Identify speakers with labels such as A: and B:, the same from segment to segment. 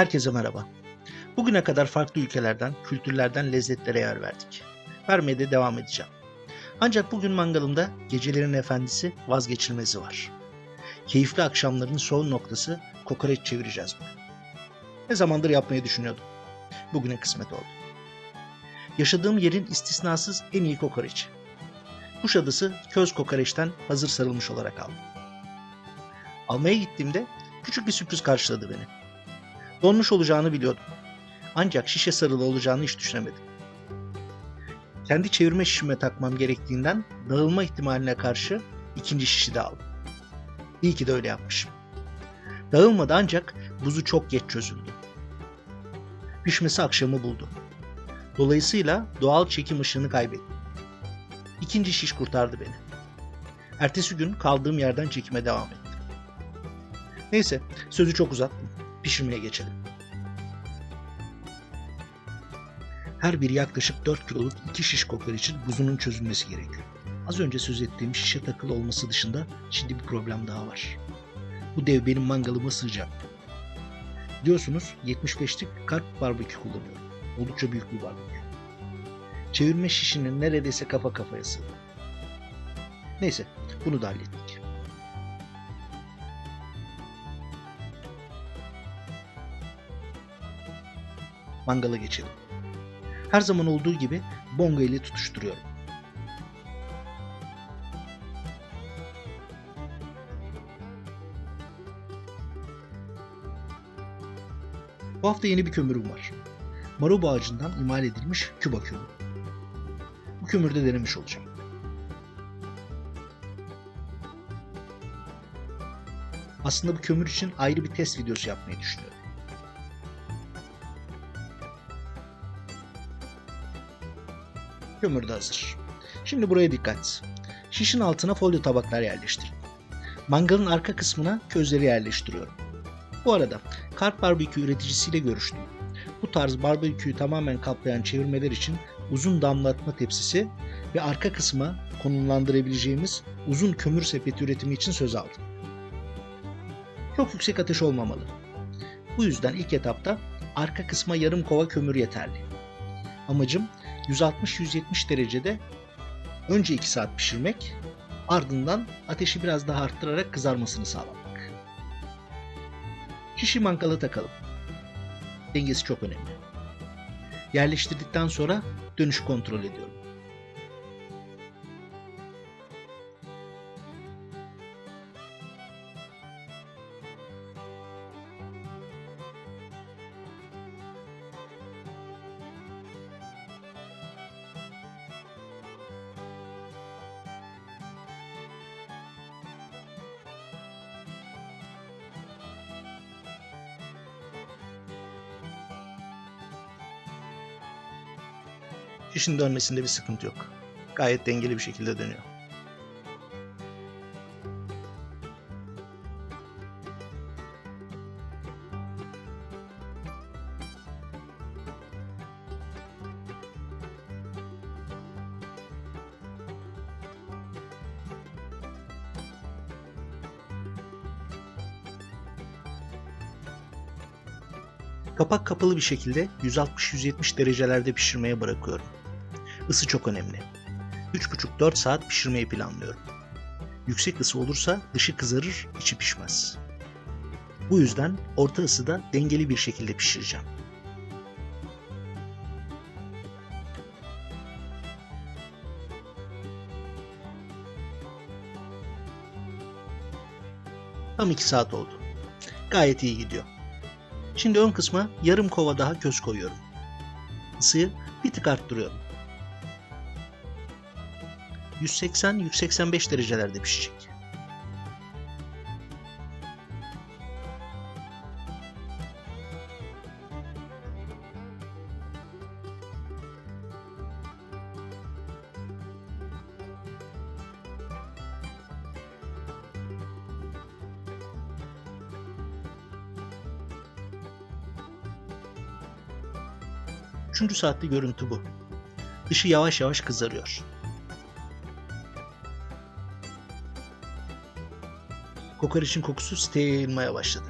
A: Herkese merhaba. Bugüne kadar farklı ülkelerden, kültürlerden lezzetlere yer verdik. Vermeye de devam edeceğim. Ancak bugün mangalımda gecelerin efendisi vazgeçilmezi var. Keyifli akşamların son noktası kokoreç çevireceğiz bugün. Ne zamandır yapmayı düşünüyordum. Bugüne kısmet oldu. Yaşadığım yerin istisnasız en iyi kokoreçi. Kuşadası köz kokoreçten hazır sarılmış olarak aldım. Almaya gittiğimde küçük bir sürpriz karşıladı beni. Donmuş olacağını biliyordum. Ancak şişe sarılı olacağını hiç düşünemedim. Kendi çevirme şişime takmam gerektiğinden dağılma ihtimaline karşı ikinci şişi de aldım. İyi ki de öyle yapmışım. Dağılmadı ancak buzu çok geç çözüldü. Pişmesi akşamı buldu. Dolayısıyla doğal çekim ışığını kaybettim. İkinci şiş kurtardı beni. Ertesi gün kaldığım yerden çekime devam ettim. Neyse sözü çok uzattım. Pişirmeye geçelim. Her biri yaklaşık 4 kiloluk 2 şiş kokoreçin buzunun çözülmesi gerekiyor. Az önce söz ettiğim şişe takılı olması dışında şimdi bir problem daha var. Bu dev benim mangalıma sığacak. Biliyorsunuz 75'lik karp barbekü kullanıyorum. Oldukça büyük bir barbekü. Çevirme şişinin neredeyse kafa kafaya sığdı. Neyse bunu da hallettik. Mangala geçelim. Her zaman olduğu gibi bonga ile tutuşturuyorum. Bu hafta yeni bir kömürüm var. Marobu ağacından imal edilmiş küba kömürü. Bu kömürde denemiş olacağım. Aslında bu kömür için ayrı bir test videosu yapmayı düşünüyorum. Kömür de hazır. Şimdi buraya dikkat. Şişin altına folyo tabaklar yerleştirin. Mangalın arka kısmına közleri yerleştiriyorum. Bu arada Karp Barbekü üreticisiyle görüştüm. Bu tarz barbeküyü tamamen kaplayan çevirmeler için uzun damlatma tepsisi ve arka kısma konumlandırabileceğimiz uzun kömür sepeti üretimi için söz aldım. Çok yüksek ateş olmamalı. Bu yüzden ilk etapta arka kısma yarım kova kömür yeterli. Amacım 160-170 derecede önce 2 saat pişirmek, ardından ateşi biraz daha arttırarak kızarmasını sağlamak. Şişi mangala takalım. Dengesi çok önemli. Yerleştirdikten sonra dönüş kontrol ediyorum. Şişin dönmesinde bir sıkıntı yok. Gayet dengeli bir şekilde dönüyor. Kapak kapalı bir şekilde 160-170 derecelerde pişirmeye bırakıyorum. Isı çok önemli. 3,5-4 saat pişirmeyi planlıyorum. Yüksek ısı olursa dışı kızarır, içi pişmez. Bu yüzden orta ısıda dengeli bir şekilde pişireceğim. Tam 2 saat oldu. Gayet iyi gidiyor. Şimdi ön kısma yarım kova daha köz koyuyorum. Isıyı bir tık arttırıyorum. 180-185 derecelerde pişecek. Üçüncü saatte görüntü bu. Dışı yavaş yavaş kızarıyor. kokoreçin kokusu siteye yayılmaya başladı.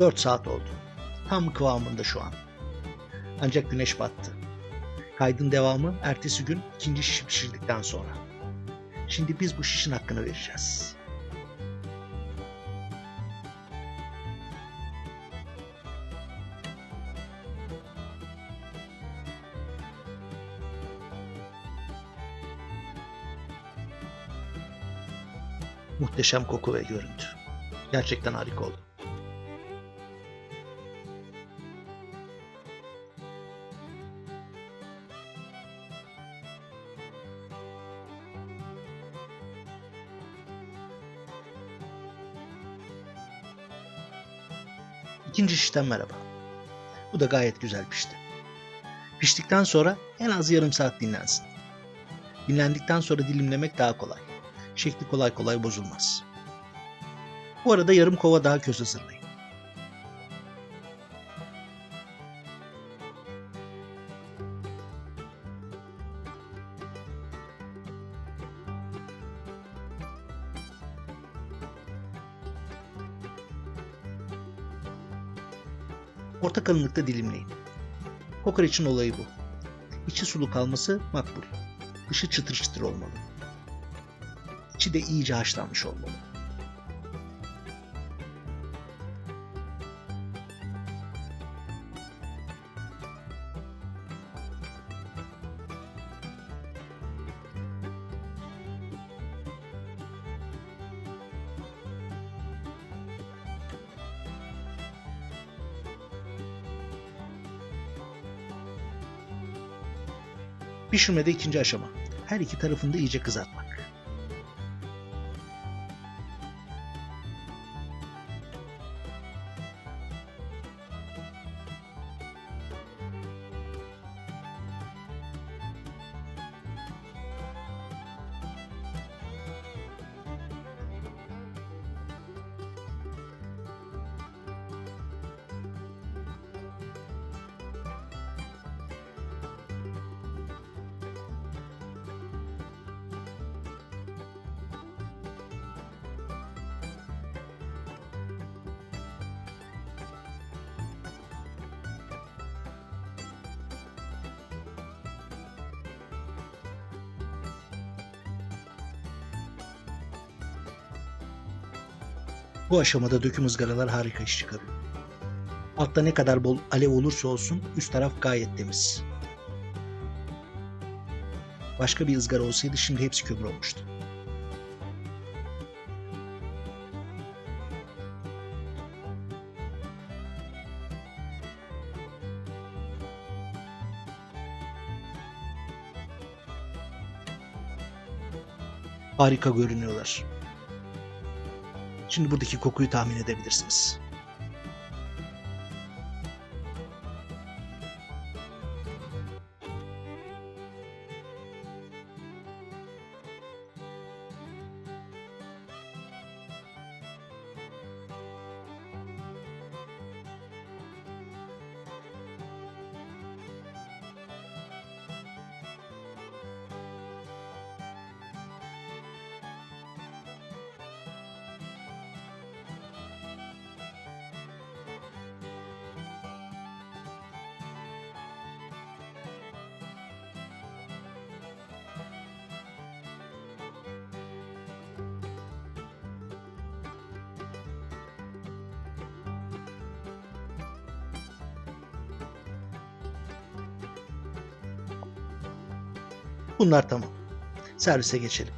A: Dört saat oldu. Tam kıvamında şu an. Ancak güneş battı. Kaydın devamı ertesi gün ikinci şişi pişirdikten sonra. Şimdi biz bu şişin hakkını vereceğiz. Muhteşem koku ve görüntü. Gerçekten harika oldu. İkinci şişten merhaba. Bu da gayet güzel pişti. Piştikten sonra en az yarım saat dinlensin. Dinlendikten sonra dilimlemek daha kolay. Şekli kolay kolay bozulmaz. Bu arada yarım kova daha köz hazırlayın. Orta kalınlıkta dilimleyin. Kokoreçin olayı bu. İçi sulu kalması makbul. Dışı çıtır çıtır olmalı. İçi de iyice haşlanmış olmalı. Pişirmede ikinci aşama. Her iki tarafını da iyice kızartmak. Bu aşamada döküm ızgaralar harika iş çıkarıyor. Altta ne kadar bol alev olursa olsun üst taraf gayet temiz. Başka bir ızgara olsaydı şimdi hepsi kömür olmuştu. Harika görünüyorlar. Şimdi buradaki kokuyu tahmin edebilirsiniz. Bunlar tamam. Servise geçelim.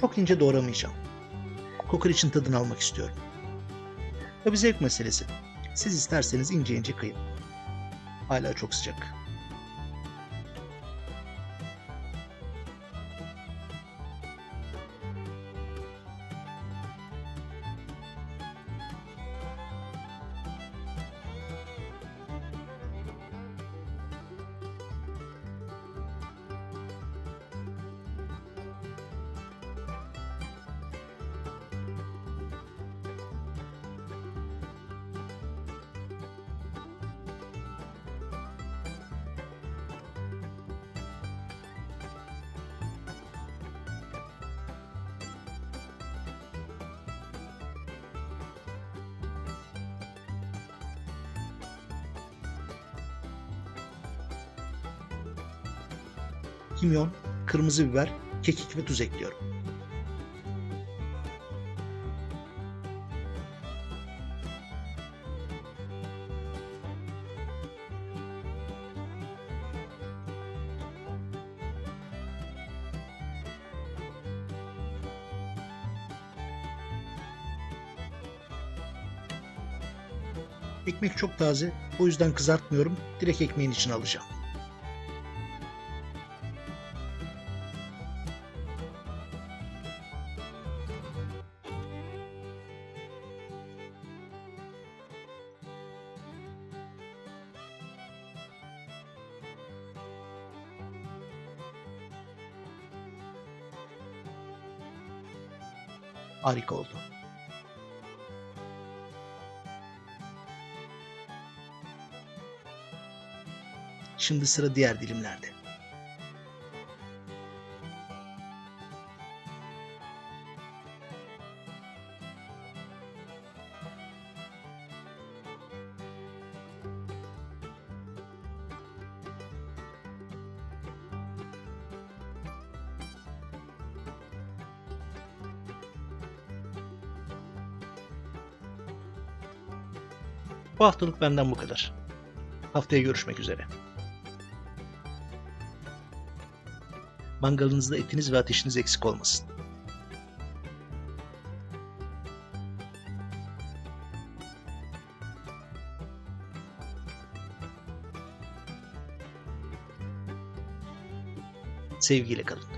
A: Çok ince doğramayacağım. Kokoreçin tadını almak istiyorum. Tabi zevk meselesi. Siz isterseniz ince ince kıyın. Hala çok sıcak. Kimyon, kırmızı biber, kekik ve tuz ekliyorum. Ekmek çok taze, o yüzden kızartmıyorum. Direkt ekmeğin içine alacağım. Harika oldu. Şimdi sıra diğer dilimlerde. Bu haftalık benden bu kadar. Haftaya görüşmek üzere. Mangalınızda etiniz ve ateşiniz eksik olmasın. Sevgiyle kalın.